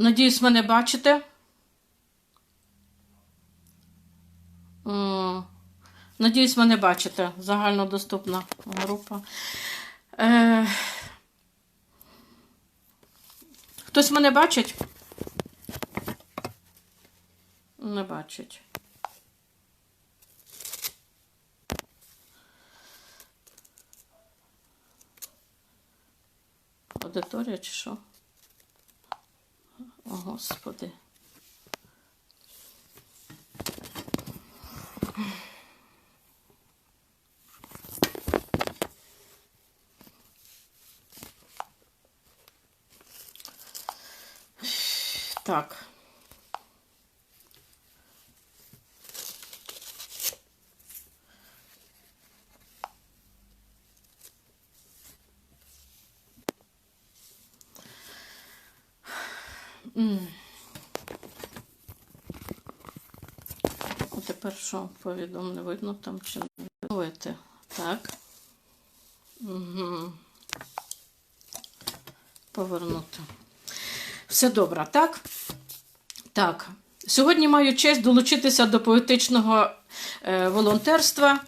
Надіюсь, мене бачите. Надіюсь, мене бачите. Загальнодоступна група. Е, Хтось мене бачить? Не бачить. Аудиторія чи що? О, Господи. Так. М. Тепер що повідом не видно там чи не видно? Так. Угу. Повернути. Все добре, так? Так. Сьогодні маю честь долучитися до поетичного е, волонтерства.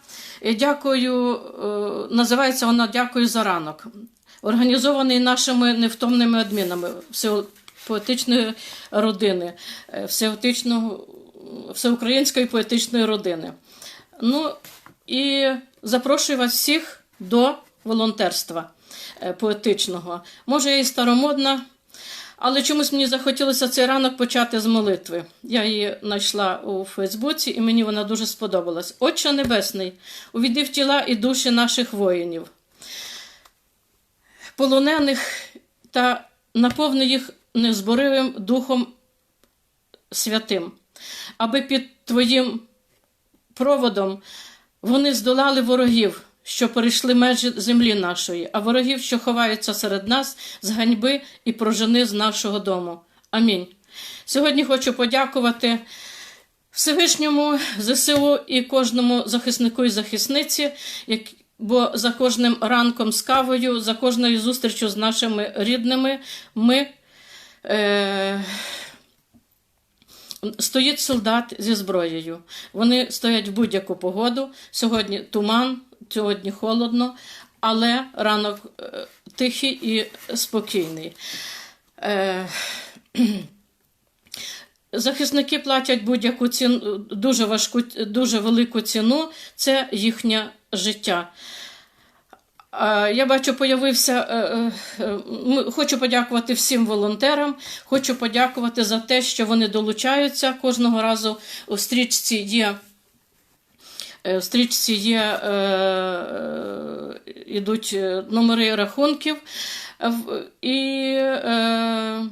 Дякую, е, називається вона Дякую за ранок. Організований нашими невтомними адмінами всео- поетичної родини, е, всеукраїнської поетичної родини. Ну і запрошую вас всіх до волонтерства е, поетичного. Може, я і старомодна, але чомусь мені захотілося цей ранок почати з молитви. Я її знайшла у Фейсбуці, і мені вона дуже сподобалась. Отче Небесний, увійди в тіла і душі наших воїнів, полонених та наповни їх незборивим Духом Святим, аби під Твоїм проводом вони здолали ворогів, що перейшли межі землі нашої, а ворогів, що ховаються серед нас, з ганьби і прожени з нашого дому. Амінь. Сьогодні хочу подякувати Всевишньому ЗСУ і кожному захиснику і захисниці, як- бо за кожним ранком з кавою, за кожною зустрічю з нашими рідними ми. Е- Стоїть солдат зі зброєю. Вони стоять в будь-яку погоду. Сьогодні туман, сьогодні холодно, але ранок е, тихий і спокійний. Е, Захисники платять будь-яку ціну, дуже важку, дуже велику ціну. Це їхнє життя. Я бачу, появився. е, е, е, Хочу подякувати всім волонтерам. Хочу подякувати за те, що вони долучаються кожного разу. У стрічці є. В стрічці є, е, номери рахунків, і е,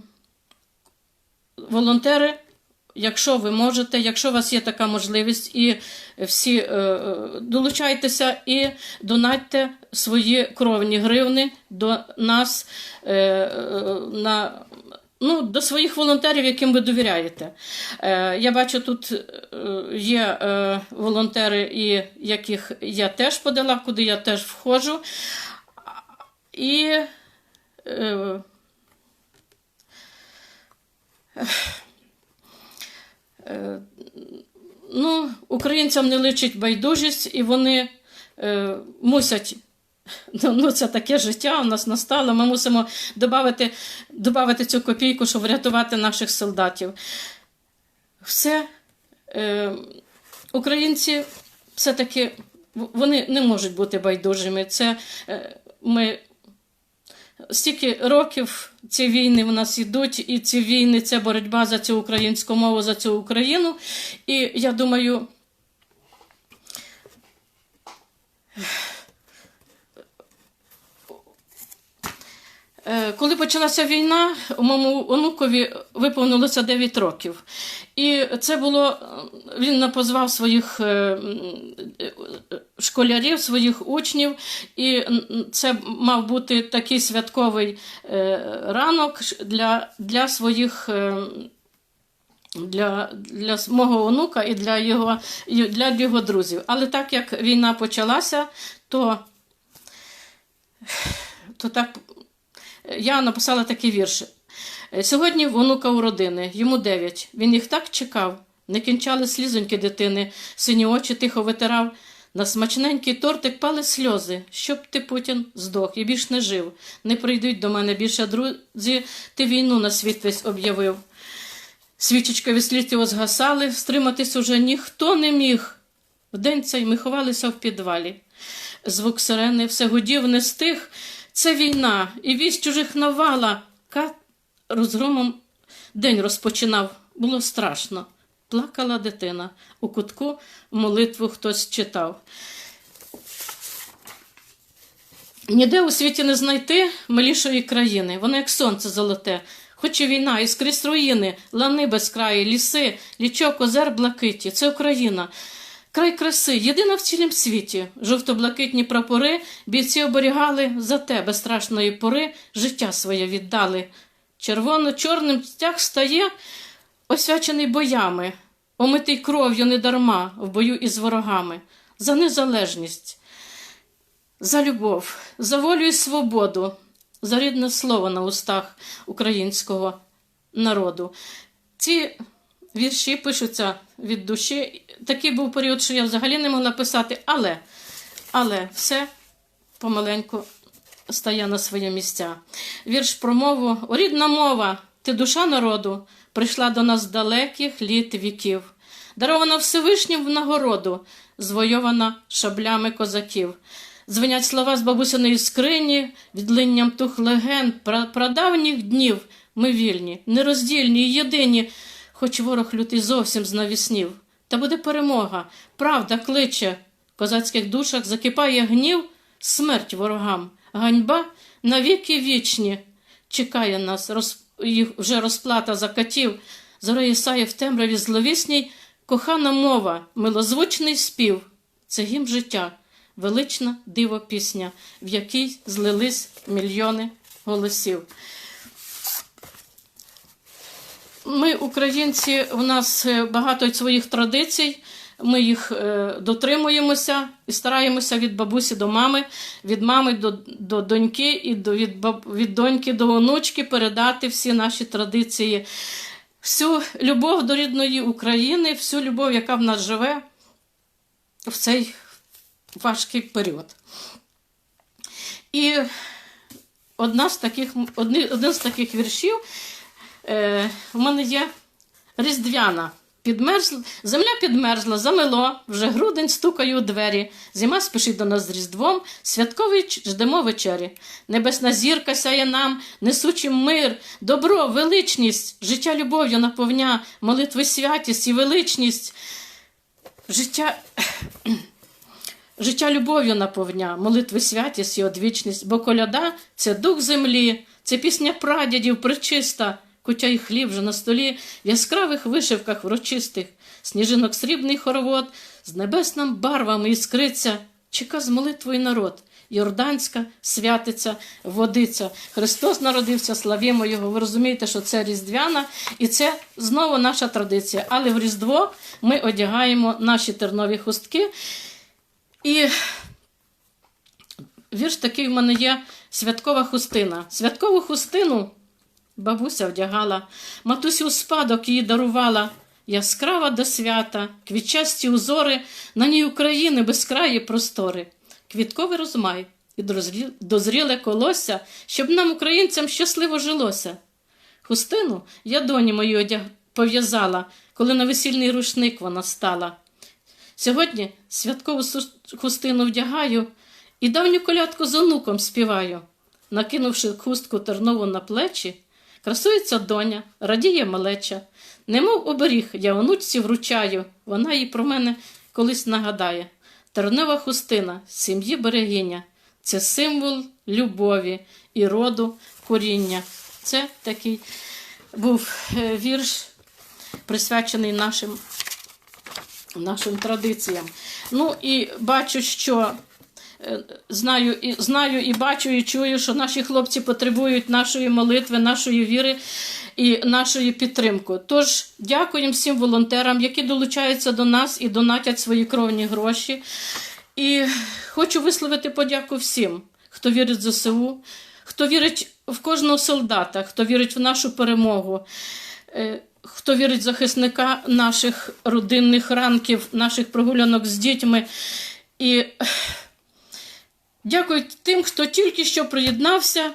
волонтери, якщо ви можете, якщо у вас є така можливість, і всі е, е, долучайтеся і донатьте свої кровні гривни до нас е, на. Ну, до своїх волонтерів, яким ви довіряєте. Я бачу, тут є волонтери, і яких я теж подала, куди я теж входжу. І е, Е, ну, українцям не личить байдужість, і вони е, мусять. Ну, ну, це таке життя у нас настало. Ми мусимо додати, додати цю копійку, щоб врятувати наших солдатів. Все. Е, українці все-таки вони не можуть бути байдужими. Це е, ми стільки років ці війни в нас йдуть, і ці війни це боротьба за цю українську мову, за цю Україну. І я думаю. Е, Коли почалася війна, моєму онукові виповнилося 9 років. І це було, е, він напозвав своїх е, школярів, своїх учнів, і це мав бути такий святковий е, ранок для, для своїх. е, Для, для мого онука і для його, для його друзів. Але так як війна почалася, то, то так я написала такий вірш. Сьогодні внука у родини, йому 9. Він їх так чекав. Не кінчали слізоньки дитини, сині очі тихо витирав. На смачненький тортик пали сльози, щоб ти Путін здох і більш не жив. Не прийдуть до мене більше друзі, ти війну на світ весь об'явив. Свічечка від сліз його згасали, стриматись уже ніхто не міг. Вдень цей ми ховалися в підвалі. Звук сирени все гудів, не стих. Це війна, і вість чужих навала. Кат розгромом день розпочинав. Було страшно. Плакала дитина. У кутку молитву хтось читав. Ніде у світі не знайти милішої країни. Воно як сонце золоте. Хоч і війна, і скрізь руїни, лани безкраї, ліси, лічок, озер блакиті. Це Україна. Край краси, єдина в цілім світі. Жовто-блакитні прапори бійці оберігали за те безстрашної пори, життя своє віддали. Червоно-чорним стяг стає, освячений боями, омитий кров'ю недарма в бою із ворогами, за незалежність, за любов, за волю і свободу, за рідне слово на устах українського народу. Ці вірші пишуться від душі. Такий був період, що я взагалі не могла писати, але, але все помаленьку стає на свої місця. Вірш про мову. О, рідна мова, ти душа народу, прийшла до нас далеких літ віків, дарована Всевишнім в нагороду, звойована шаблями козаків. Дзвенять слова з бабусиної скрині, відлинням тух легенд пра- прадавніх днів. Ми вільні, нероздільні і єдині, хоч ворог лютий зовсім знавіснів. Та буде перемога, правда кличе. В козацьких душах закипає гнів, смерть ворогам, ганьба навіки вічні. Чекає нас роз... їх вже розплата за катів. Ісаї в темряві зловісній, кохана мова, милозвучний спів. Це гімн життя, велична диво пісня, в якій злились мільйони голосів. Ми, українці, у нас е, багато своїх традицій. Ми їх е, дотримуємося і стараємося від бабусі до мами, від мами до, до доньки і до, від, баб, від доньки до онучки передати всі наші традиції, всю любов до рідної України, всю любов, яка в нас живе в цей важкий період. І одна з таких, одни, один з таких віршів е, в мене є різдвяна. Підмерзла, земля підмерзла, замело, вже грудень стукає у двері. Зима спішить до нас з Різдвом, святковий ждемо вечері. Небесна зірка сяє нам, несучи мир, добро, величність, життя любов'ю наповня, молитви святість і величність. Життя Життя любов'ю наповня, молитви святість і одвічність, бо коляда це дух землі, це пісня прадідів причиста, кутя й хліб вже на столі, в яскравих вишивках врочистих, сніжинок срібний хоровод, з небесним барвами іскриться, чека з молитвою народ. Йорданська святиця, водиця. Христос народився, славімо Його. Ви розумієте, що це Різдвяна, і це знову наша традиція. Але в Різдво ми одягаємо наші тернові хустки. І вірш такий в мене є святкова хустина. Святкову хустину бабуся вдягала, матусі у спадок її дарувала. Яскрава до свята, квітчасті узори, на ній України безкраї простори, квітковий розмай і дозріле колося, щоб нам, українцям, щасливо жилося. Хустину я доні мою одяг... пов'язала, коли на весільний рушник вона стала. Сьогодні святкову хустину вдягаю і давню колядку з онуком співаю. Накинувши хустку тернову на плечі, красується доня, радіє малеча. Немов оберіг я онучці вручаю, вона їй про мене колись нагадає. Тернова хустина, сім'ї берегиня, це символ любові і роду коріння. Це такий був е, вірш, присвячений нашим нашим традиціям. Ну і бачу, що знаю і, знаю і бачу, і чую, що наші хлопці потребують нашої молитви, нашої віри і нашої підтримки. Тож дякуємо всім волонтерам, які долучаються до нас і донатять свої кровні гроші. І хочу висловити подяку всім, хто вірить в ЗСУ, хто вірить в кожного солдата, хто вірить в нашу перемогу, е, хто вірить в захисника наших родинних ранків, наших прогулянок з дітьми. І дякую тим, хто тільки що приєднався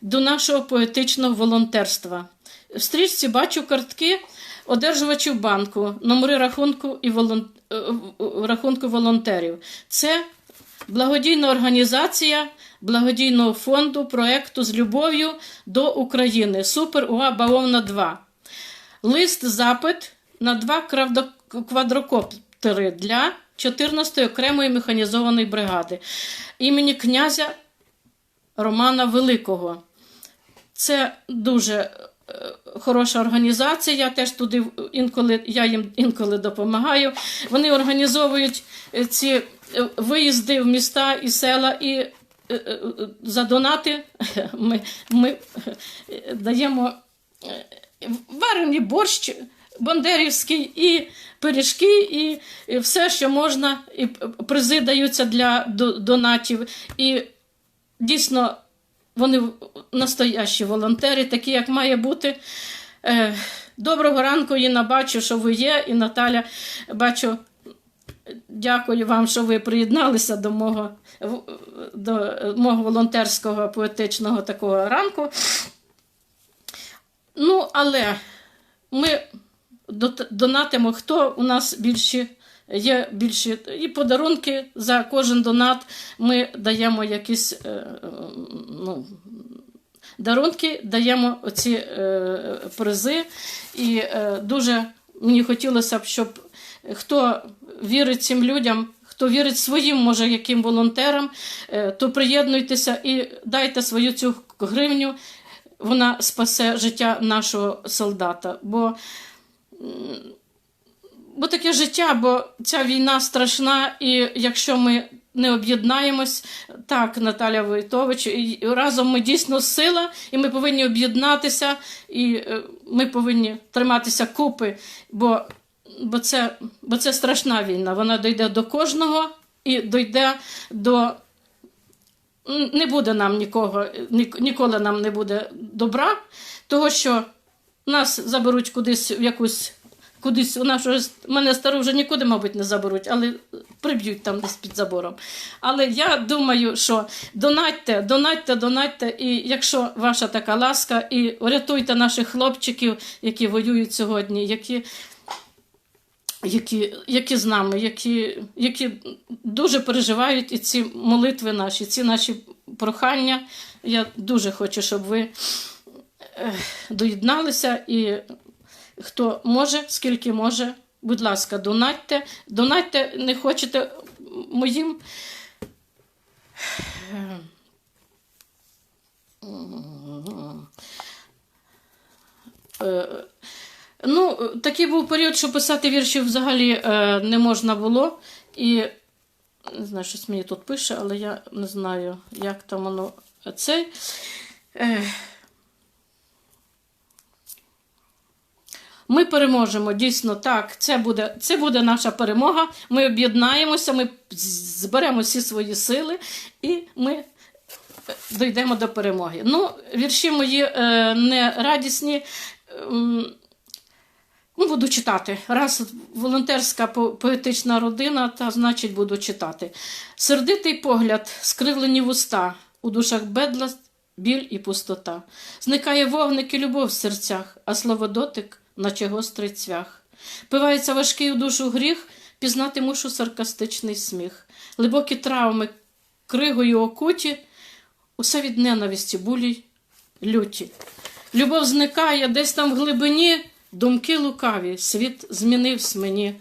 до нашого поетичного волонтерства. В стрічці бачу картки одержувачів банку, номери рахунку і волон... е, рахунку волонтерів. Це благодійна організація благодійного фонду проекту з любов'ю до України. Супер УА Бавовна 2. Лист запит на два квадрокоптери для 14-ї окремої механізованої бригади імені князя Романа Великого. Це дуже е, хороша організація. Я теж туди інколи я їм інколи допомагаю. Вони організовують е, ці е, виїзди в міста і села і за донати ми, ми даємо варений борщ бандерівський, і пиріжки, і, і все, що можна, і призи даються для донатів. І дійсно вони настоящі волонтери, такі, як має бути. Е, Доброго ранку, Інна, бачу, що ви є. І Наталя, бачу, дякую вам, що ви приєдналися до мого, до мого волонтерського поетичного такого ранку. Ну, але ми донатимо, хто у нас більші. Є більші і подарунки за кожен донат. Ми даємо якісь е, ну, дарунки, даємо оці е, призи. І е, дуже мені хотілося б, щоб хто вірить цим людям, хто вірить своїм, може, яким волонтерам, е, то приєднуйтеся і дайте свою цю гривню. Вона спасе життя нашого солдата. Бо бо таке життя, бо ця війна страшна, і якщо ми не об'єднаємось, так, Наталя Войтович, і разом ми дійсно сила, і ми повинні об'єднатися, і е, ми повинні триматися купи, бо, бо, це, бо це страшна війна. Вона дійде до кожного і дійде до. Не буде нам нікого, ніколи нам не буде добра, того що нас заберуть кудись в якусь. Кудись у нас мене стару вже нікуди, мабуть, не заберуть, але приб'ють там десь під забором. Але я думаю, що донатьте, донатьте, донатьте, і якщо ваша така ласка, і рятуйте наших хлопчиків, які воюють сьогодні, які, які, які з нами, які, які дуже переживають і ці молитви наші, ці наші прохання. Я дуже хочу, щоб ви доєдналися і хто може, скільки може, будь ласка, донатьте. Донатьте, не хочете моїм. Е, Ну, такий був період, що писати вірші взагалі е, не можна було. І не знаю, щось мені тут пише, але я не знаю, як там воно це. Ми переможемо дійсно так. Це буде, це буде наша перемога. Ми об'єднаємося, ми зберемо всі свої сили і ми е, дійдемо до перемоги. Ну, вірші мої е, не радісні. Ем, Ну, буду читати. Раз волонтерська по- поетична родина, та значить буду читати. Сердитий погляд, скривлені вуста, у душах бедла, біль і пустота. Зникає вогник і любов в серцях, а слово дотик, наче гострий цвях. Пивається важкий у душу гріх, пізнати мушу саркастичний сміх. Глибокі травми, кригою окуті, усе від ненависті, булі, люті. Любов зникає десь там в глибині, думки лукаві, світ змінився мені,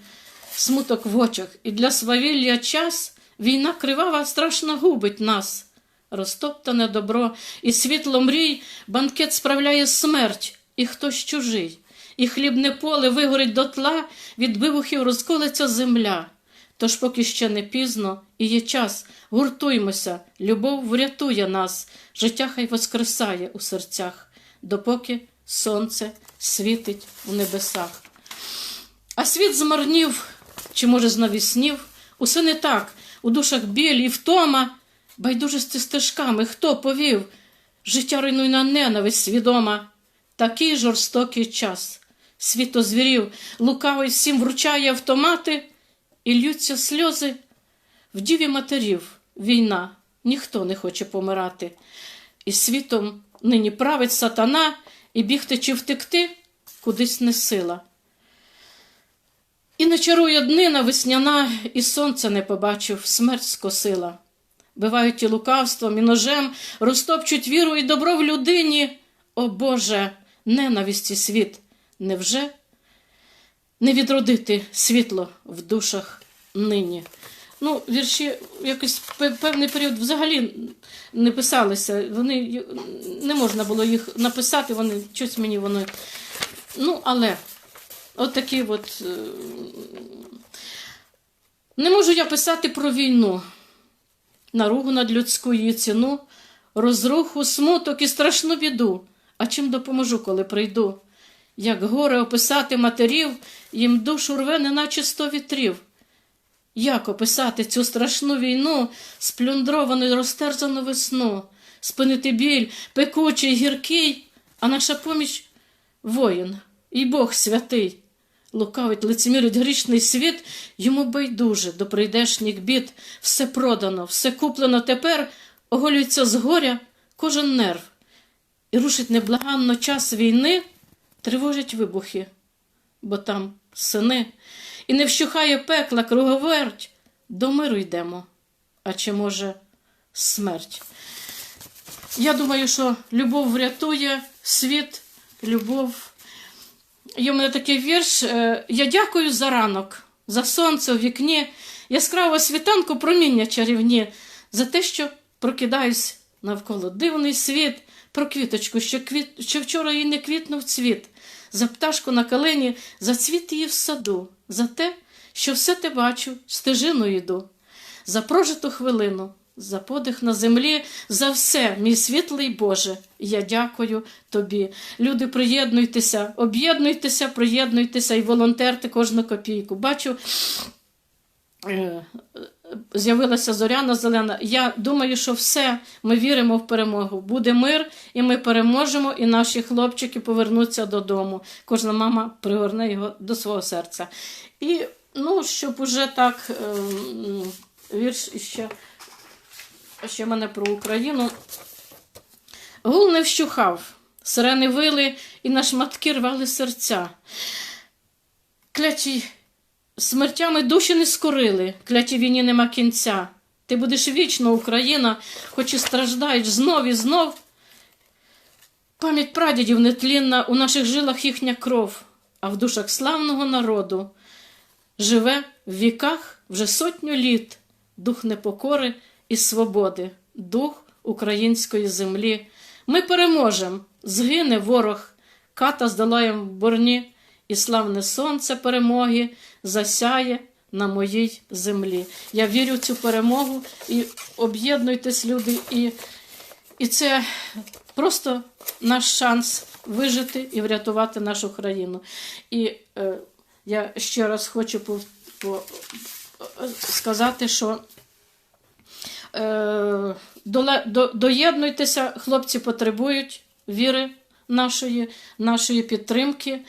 смуток в очах, і для свавілля час війна кривава страшно губить нас. Розтоптане добро і світло мрій, банкет справляє смерть, і хтось чужий, і хлібне поле вигорить дотла, від вибухів розколеться земля. Тож, поки ще не пізно і є час, гуртуймося, любов врятує нас, життя хай воскресає у серцях, допоки сонце світить у небесах. А світ змарнів, чи, може, знавіснів, усе не так, у душах біль і втома, байдужості стежками, хто повів? Життя руйнуйна ненависть свідома, такий жорстокий час. Світо звірів, лукавий всім вручає автомати, і ллються сльози в діві матерів. Війна, ніхто не хоче помирати. І світом нині править сатана, і бігти чи втекти кудись не сила. І не чарує днина весняна, і сонця не побачив, смерть скосила. Бивають і лукавством, і ножем, розтопчуть віру і добро в людині. О Боже, ненависті світ, невже не відродити світло в душах нині? Ну, вірші якийсь пе- певний період взагалі не писалися. Вони не можна було їх написати, вони щось мені воно. Ну, але от такі от. е, Не можу я писати про війну, наругу над людську її ціну, розруху, смуток і страшну біду. А чим допоможу, коли прийду? Як горе описати матерів, їм душу рве, неначе сто вітрів. Як описати цю страшну війну, сплюндровану й розтерзану весну, спинити біль, пекучий, гіркий, а наша поміч воїн і Бог святий. Лукавить, лицемірить грішний світ, йому байдуже до прийдешніх бід. Все продано, все куплено тепер, оголюється з горя кожен нерв. І рушить неблаганно час війни, тривожать вибухи, бо там сини. І не вщухає пекла круговерть, до миру йдемо. А чи може смерть? Я думаю, що любов врятує світ, любов. Є в мене такий вірш. е, Я дякую за ранок, за сонце у вікні, яскраво світанку проміння чарівні, за те, що прокидаюсь навколо дивний світ, про квіточку, що, квіт... що вчора їй не квітнув цвіт, за пташку на калині, за цвіт її в саду, за те, що все те бачу, стежиною йду, за прожиту хвилину, за подих на землі, за все, мій світлий Боже, я дякую тобі. Люди, приєднуйтеся, об'єднуйтеся, приєднуйтеся і волонтерте кожну копійку. Бачу, е, з'явилася зоряна зелена. Я думаю, що все, ми віримо в перемогу. Буде мир, і ми переможемо, і наші хлопчики повернуться додому. Кожна мама пригорне його до свого серця. І ну, щоб уже так ем, вірш ще, ще мене про Україну. Гул не вщухав, сирени вили і на шматки рвали серця. Кляті смертями душі не скорили, кляті війні нема кінця. Ти будеш вічно, Україна, хоч і страждаєш знов і знов. Пам'ять прадідів нетлінна, у наших жилах їхня кров, а в душах славного народу живе в віках вже сотню літ дух непокори і свободи, дух української землі. Ми переможемо, згине ворог, ката здолаєм в борні, і славне сонце перемоги засяє на моїй землі. Я вірю в цю перемогу і об'єднуйтесь, люди, і, і це просто наш шанс вижити і врятувати нашу країну. І е, я ще раз хочу по, по, сказати, що е, доєднуйтеся, хлопці потребують віри нашої, нашої підтримки.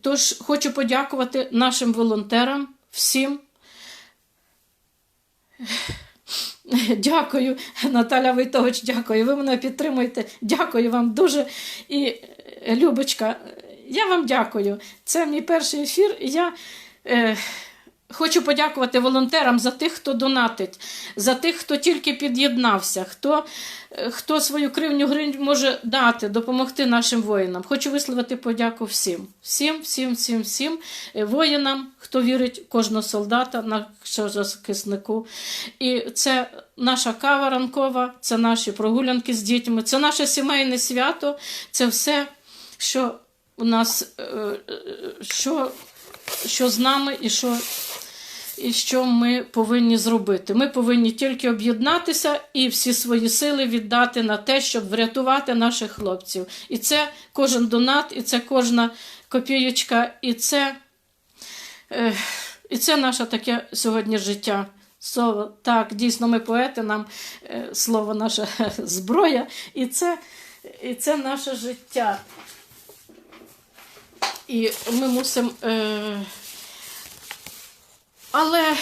Тож хочу подякувати нашим волонтерам, всім. Дякую, Наталя Войтович, дякую. Ви мене підтримуєте. Дякую вам дуже. І е, Любочка, я вам дякую. Це мій перший ефір. Я е, хочу подякувати волонтерам за тих, хто донатить, за тих, хто тільки під'єднався, хто, е, хто свою кривню гривень може дати, допомогти нашим воїнам. Хочу висловити подяку всім, всім, всім, всім, всім е, воїнам, хто вірить кожного солдата, нашого захиснику. І це наша кава ранкова, це наші прогулянки з дітьми, це наше сімейне свято, це все, що у нас, е, що, що з нами і що і що ми повинні зробити. Ми повинні тільки об'єднатися і всі свої сили віддати на те, щоб врятувати наших хлопців. І це кожен донат, і це кожна копієчка, і це, і це наше таке сьогодні життя. Слово, так, дійсно, ми поети, нам е, слово наша зброя. І це І це наше життя. І ми мусимо. Е... Але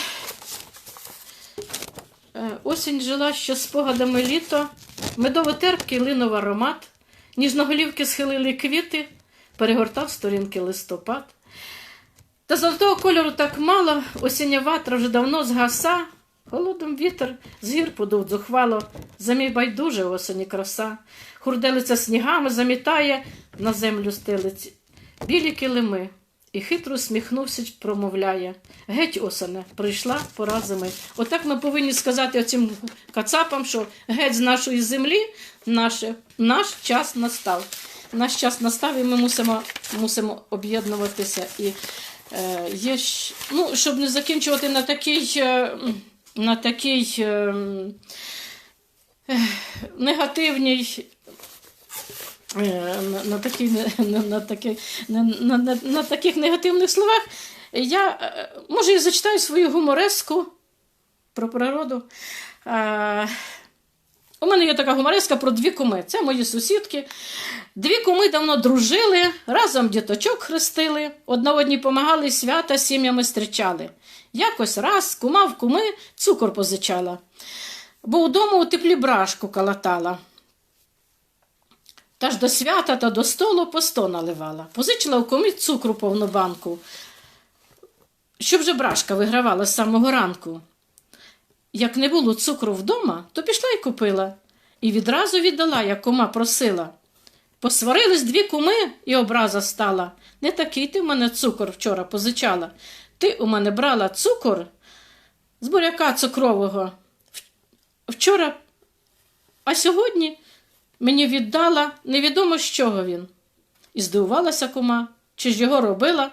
е, осінь жила ще спогадами літо, медово-терпкий линув аромат, ніжноголівки схилили квіти, перегортав сторінки листопад. Та золотого кольору так мало, осіння ватра вже давно згаса, холодом вітер з гір подув зухвало, замій байдуже осені краса, хурделиця снігами замітає. На землю стелиць. Білі килими, і хитро сміхнувся, промовляє. Геть, осене, прийшла пора зими. Отак ми повинні сказати оцим кацапам, що геть з нашої землі наше, наш час настав. Наш час настав, і ми мусимо, мусимо об'єднуватися. І е, є, ну, щоб не закінчувати на такий, е, на такий е, е, негативній на, на, такі, на, такі, на, на, на, на таких негативних словах, я е, може я зачитаю свою гумореску про природу. Е, у мене є така гумореска про дві куми. Це мої сусідки. Дві куми давно дружили, разом діточок хрестили, одна одній помагали, свята сім'ями зустрічали. Якось раз кума в куми цукор позичала, бо вдома у теплі брашку калатала. Та ж до свята та до столу по сто наливала. Позичила у комі цукру повну банку, щоб же брашка вигравала з самого ранку. Як не було цукру вдома, то пішла й купила, і відразу віддала, як кума просила. Посварились дві куми, і образа стала. Не такий ти в мене цукор вчора позичала. Ти у мене брала цукор з буряка цукрового. Вчора, а сьогодні мені віддала невідомо з чого він. І здивувалася кума, чи ж його робила.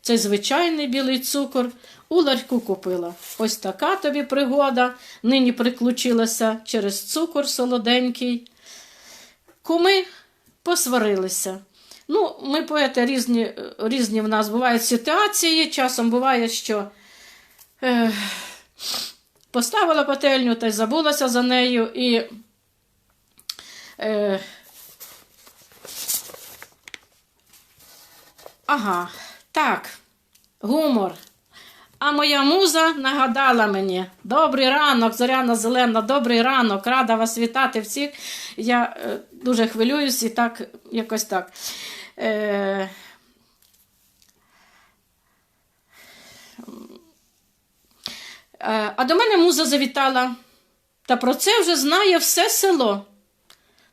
Цей звичайний білий цукор у ларьку купила. Ось така тобі пригода нині приключилася через цукор солоденький. Куми посварилися. Ну, ми поети різні, різні в нас бувають ситуації. Часом буває, що е, поставила пательню та й забулася за нею і. Е, ага, так, гумор. А моя муза нагадала мені добрий ранок, зоряна зелена, добрий ранок, рада вас вітати всіх. Я е, дуже хвилююсь і так, якось так. Е, е, а до мене муза завітала, та про це вже знає все село.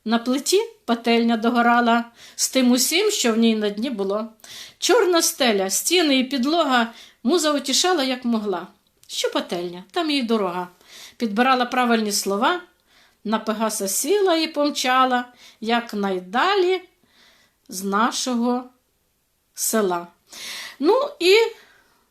На плиті пательня догорала з тим усім, що в ній на дні було. Чорна стеля, стіни і підлога муза утішала, як могла. Що пательня, там їй дорога. Підбирала правильні слова, на Пегаса сіла і помчала, як найдалі з нашого села. Ну і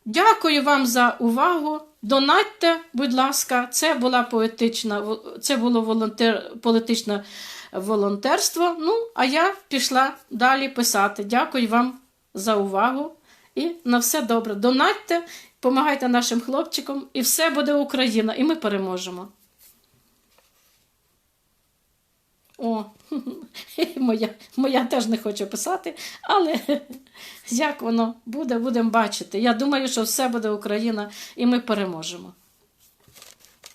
дякую вам за увагу. Донатьте, будь ласка, це була поетична, це було волонтер, політичне волонтерство. Ну, а я пішла далі писати. Дякую вам за увагу і на все добре. Донатьте, допомагайте нашим хлопчикам, і все буде Україна, і ми переможемо. О, моя, моя теж не хоче писати, але як воно буде, будемо бачити. Я думаю, що все буде Україна, і ми переможемо.